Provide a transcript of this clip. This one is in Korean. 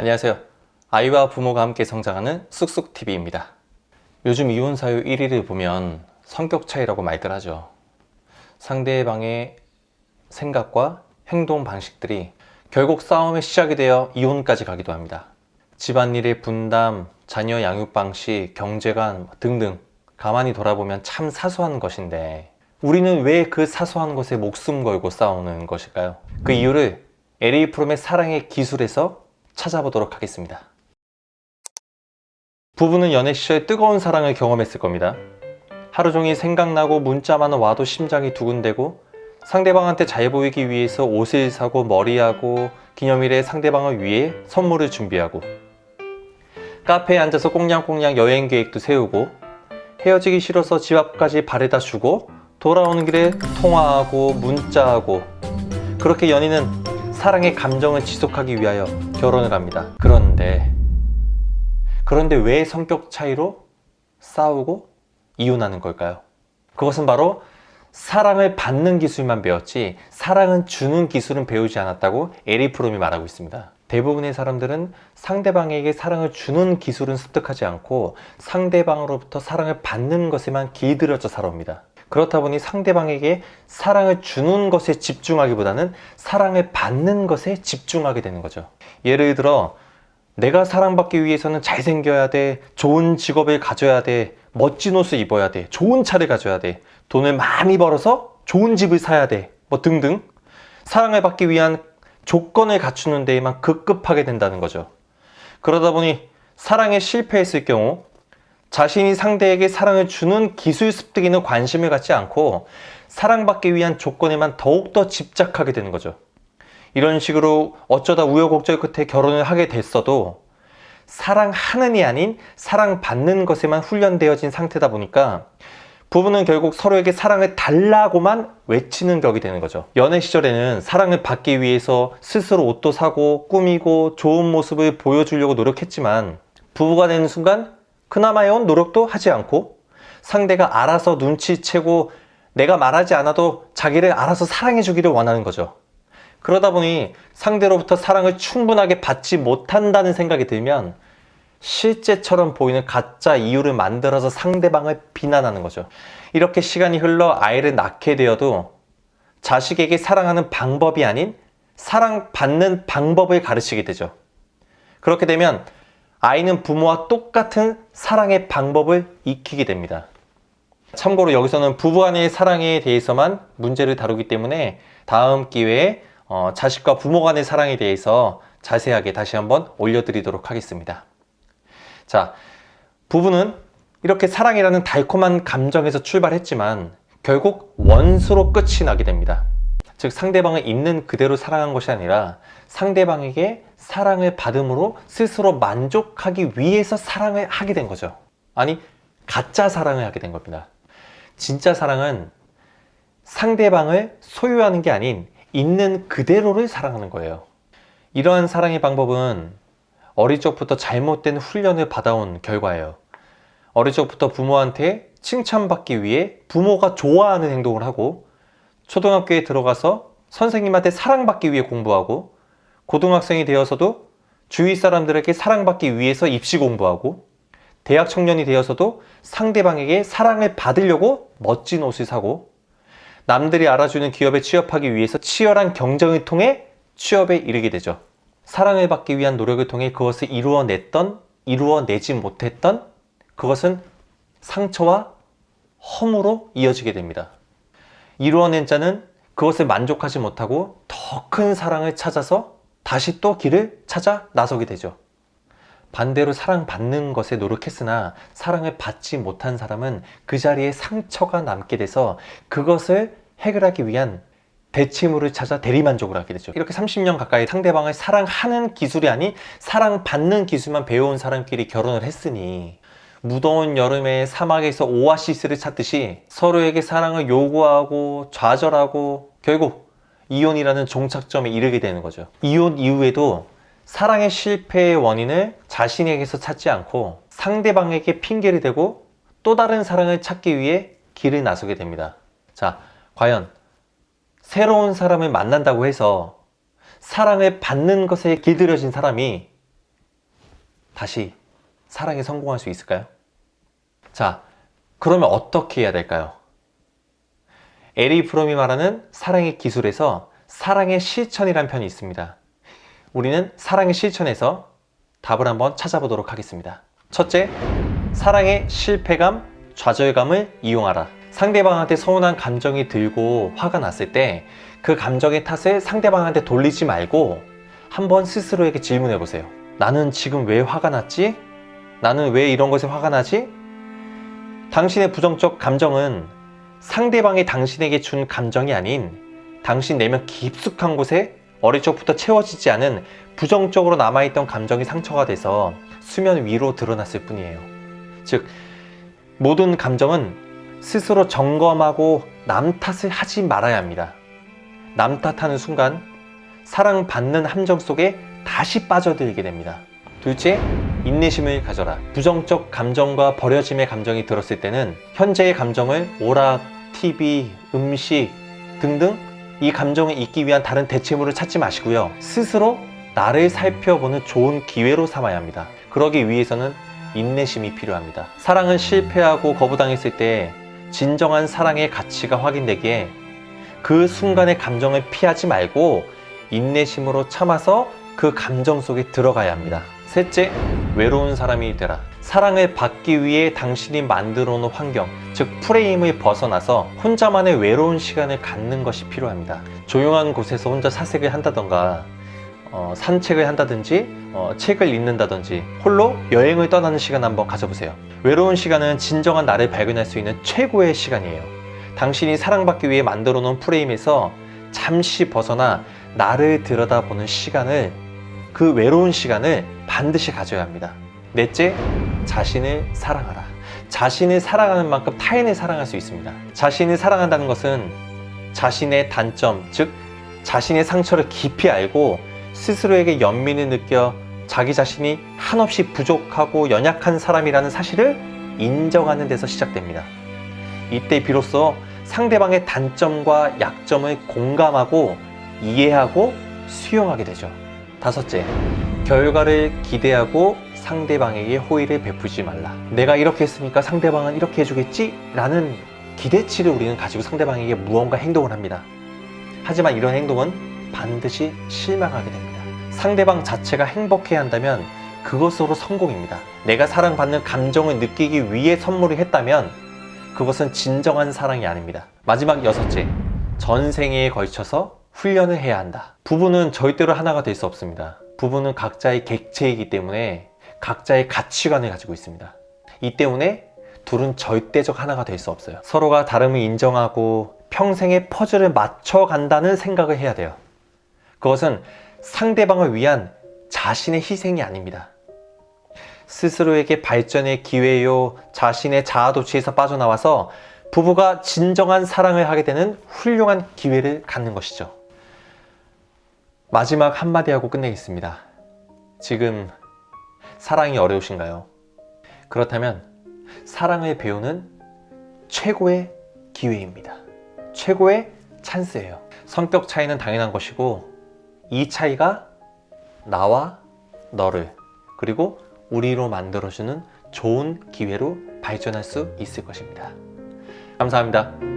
안녕하세요. 아이와 부모가 함께 성장하는 쑥쑥TV입니다. 요즘 이혼 사유 1위를 보면 성격 차이라고 말들 하죠. 상대방의 생각과 행동 방식들이 결국 싸움의 시작이 되어 이혼까지 가기도 합니다. 집안일의 분담, 자녀 양육 방식, 경제관 등등 가만히 돌아보면 참 사소한 것인데 우리는 왜 그 사소한 것에 목숨 걸고 싸우는 것일까요? 그 이유를 LA 프롬의 사랑의 기술에서 찾아보도록 하겠습니다. 부부는 연애 시절 뜨거운 사랑을 경험했을 겁니다. 하루 종일 생각나고 문자만 와도 심장이 두근대고 상대방한테 잘 보이기 위해서 옷을 사고 머리하고 기념일에 상대방을 위해 선물을 준비하고 카페에 앉아서 꽁냥꽁냥 여행 계획도 세우고 헤어지기 싫어서 집 앞까지 바래다 주고 돌아오는 길에 통화하고 문자하고 그렇게 연인은 사랑의 감정을 지속하기 위하여 결혼을 합니다. 그런데 그런데 왜 성격 차이로 싸우고 이혼하는 걸까요? 그것은 바로 사랑을 받는 기술만 배웠지 사랑은 주는 기술은 배우지 않았다고 에리 프롬이 말하고 있습니다. 대부분의 사람들은 상대방에게 사랑을 주는 기술은 습득하지 않고 상대방으로부터 사랑을 받는 것에만 길들여져 살아옵니다. 그렇다 보니 상대방에게 사랑을 주는 것에 집중하기보다는 사랑을 받는 것에 집중하게 되는 거죠. 예를 들어 내가 사랑받기 위해서는 잘생겨야 돼, 좋은 직업을 가져야 돼, 멋진 옷을 입어야 돼, 좋은 차를 가져야 돼, 돈을 많이 벌어서 좋은 집을 사야 돼, 뭐 등등 사랑을 받기 위한 조건을 갖추는 데에만 급급하게 된다는 거죠. 그러다 보니 사랑에 실패했을 경우 자신이 상대에게 사랑을 주는 기술 습득에는 관심을 갖지 않고 사랑받기 위한 조건에만 더욱더 집착하게 되는 거죠. 이런 식으로 어쩌다 우여곡절 끝에 결혼을 하게 됐어도 사랑하는이 아닌 사랑받는 것에만 훈련되어진 상태다 보니까 부부는 결국 서로에게 사랑을 달라고만 외치는 격이 되는 거죠. 연애 시절에는 사랑을 받기 위해서 스스로 옷도 사고 꾸미고 좋은 모습을 보여주려고 노력했지만 부부가 되는 순간 그나마 해온 노력도 하지 않고 상대가 알아서 눈치채고 내가 말하지 않아도 자기를 알아서 사랑해 주기를 원하는 거죠. 그러다 보니 상대로부터 사랑을 충분하게 받지 못한다는 생각이 들면 실제처럼 보이는 가짜 이유를 만들어서 상대방을 비난하는 거죠. 이렇게 시간이 흘러 아이를 낳게 되어도 자식에게 사랑하는 방법이 아닌 사랑받는 방법을 가르치게 되죠. 그렇게 되면 아이는 부모와 똑같은 사랑의 방법을 익히게 됩니다. 참고로 여기서는 부부 간의 사랑에 대해서만 문제를 다루기 때문에 다음 기회에 어, 자식과 부모 간의 사랑에 대해서 자세하게 다시 한번 올려드리도록 하겠습니다. 자, 부부는 이렇게 사랑이라는 달콤한 감정에서 출발했지만 결국 원수로 끝이 나게 됩니다. 즉, 상대방을 있는 그대로 사랑한 것이 아니라 상대방에게 사랑을 받음으로 스스로 만족하기 위해서 사랑을 하게 된 거죠. 아니, 가짜 사랑을 하게 된 겁니다. 진짜 사랑은 상대방을 소유하는 게 아닌 있는 그대로를 사랑하는 거예요. 이러한 사랑의 방법은 어릴 적부터 잘못된 훈련을 받아온 결과예요. 어릴 적부터 부모한테 칭찬받기 위해 부모가 좋아하는 행동을 하고 초등학교에 들어가서 선생님한테 사랑받기 위해 공부하고 고등학생이 되어서도 주위 사람들에게 사랑받기 위해서 입시 공부하고 대학 청년이 되어서도 상대방에게 사랑을 받으려고 멋진 옷을 사고 남들이 알아주는 기업에 취업하기 위해서 치열한 경쟁을 통해 취업에 이르게 되죠. 사랑을 받기 위한 노력을 통해 그것을 이루어냈던, 이루어내지 못했던 그것은 상처와 허무로 이어지게 됩니다. 이루어낸 자는 그것을 만족하지 못하고 더 큰 사랑을 찾아서 다시 또 길을 찾아 나서게 되죠. 반대로 사랑받는 것에 노력했으나 사랑을 받지 못한 사람은 그 자리에 상처가 남게 돼서 그것을 해결하기 위한 대체물을 찾아 대리만족을 하게 되죠. 이렇게 30년 가까이 상대방을 사랑하는 기술이 아닌 사랑받는 기술만 배워온 사람끼리 결혼을 했으니 무더운 여름에 사막에서 오아시스를 찾듯이 서로에게 사랑을 요구하고 좌절하고 결국 이혼이라는 종착점에 이르게 되는 거죠. 이혼 이후에도 사랑의 실패의 원인을 자신에게서 찾지 않고 상대방에게 핑계를 대고 또 다른 사랑을 찾기 위해 길을 나서게 됩니다. 자, 과연 새로운 사람을 만난다고 해서 사랑을 받는 것에 길들여진 사람이 다시 사랑에 성공할 수 있을까요? 자, 그러면 어떻게 해야 될까요? 에리 프롬이 말하는 사랑의 기술에서 사랑의 실천이란 편이 있습니다. 우리는 사랑의 실천에서 답을 한번 찾아보도록 하겠습니다. 첫째, 사랑의 실패감, 좌절감을 이용하라. 상대방한테 서운한 감정이 들고 화가 났을 때 그 감정의 탓을 상대방한테 돌리지 말고 한번 스스로에게 질문해 보세요. 나는 지금 왜 화가 났지? 나는 왜 이런 것에 화가 나지? 당신의 부정적 감정은 상대방이 당신에게 준 감정이 아닌 당신 내면 깊숙한 곳에 어릴 적부터 채워지지 않은 부정적으로 남아있던 감정이 상처가 돼서 수면 위로 드러났을 뿐이에요. 즉, 모든 감정은 스스로 점검하고 남 탓을 하지 말아야 합니다. 남 탓하는 순간 사랑받는 함정 속에 다시 빠져들게 됩니다. 둘째, 인내심을 가져라. 부정적 감정과 버려짐의 감정이 들었을 때는 현재의 감정을 오락, TV, 음식 등등 이 감정을 잊기 위한 다른 대체물을 찾지 마시고요. 스스로 나를 살펴보는 좋은 기회로 삼아야 합니다. 그러기 위해서는 인내심이 필요합니다. 사랑은 실패하고 거부당했을 때 진정한 사랑의 가치가 확인되기에 그 순간의 감정을 피하지 말고 인내심으로 참아서 그 감정 속에 들어가야 합니다. 셋째, 외로운 사람이 되라. 사랑을 받기 위해 당신이 만들어 놓은 환경, 즉 프레임을 벗어나서 혼자만의 외로운 시간을 갖는 것이 필요합니다. 조용한 곳에서 혼자 사색을 한다던가, 어, 산책을 한다든지, 어, 책을 읽는다든지, 홀로 여행을 떠나는 시간 한번 가져보세요. 외로운 시간은 진정한 나를 발견할 수 있는 최고의 시간이에요. 당신이 사랑받기 위해 만들어 놓은 프레임에서 잠시 벗어나 나를 들여다보는 시간을 그 외로운 시간을 반드시 가져야 합니다. 넷째, 자신을 사랑하라. 자신을 사랑하는 만큼 타인을 사랑할 수 있습니다. 자신을 사랑한다는 것은 자신의 단점, 즉 자신의 상처를 깊이 알고 스스로에게 연민을 느껴 자기 자신이 한없이 부족하고 연약한 사람이라는 사실을 인정하는 데서 시작됩니다. 이때 비로소 상대방의 단점과 약점을 공감하고 이해하고 수용하게 되죠. 다섯째, 결과를 기대하고 상대방에게 호의를 베푸지 말라. 내가 이렇게 했으니까 상대방은 이렇게 해주겠지? 라는 기대치를 우리는 가지고 상대방에게 무언가 행동을 합니다. 하지만 이런 행동은 반드시 실망하게 됩니다. 상대방 자체가 행복해야 한다면 그것으로 성공입니다. 내가 사랑받는 감정을 느끼기 위해 선물을 했다면 그것은 진정한 사랑이 아닙니다. 마지막 여섯째, 전생에 걸쳐서 훈련을 해야 한다. 부부는 절대로 하나가 될 수 없습니다. 부부는 각자의 객체이기 때문에 각자의 가치관을 가지고 있습니다. 이 때문에 둘은 절대적 하나가 될 수 없어요. 서로가 다름을 인정하고 평생의 퍼즐을 맞춰 간다는 생각을 해야 돼요. 그것은 상대방을 위한 자신의 희생이 아닙니다. 스스로에게 발전의 기회요, 자신의 자아도취에서 빠져나와서 부부가 진정한 사랑을 하게 되는 훌륭한 기회를 갖는 것이죠. 마지막 한마디 하고 끝내겠습니다. 지금 사랑이 어려우신가요? 그렇다면 사랑을 배우는 최고의 기회입니다. 최고의 찬스예요. 성격 차이는 당연한 것이고 이 차이가 나와 너를 그리고 우리로 만들어주는 좋은 기회로 발전할 수 있을 것입니다. 감사합니다.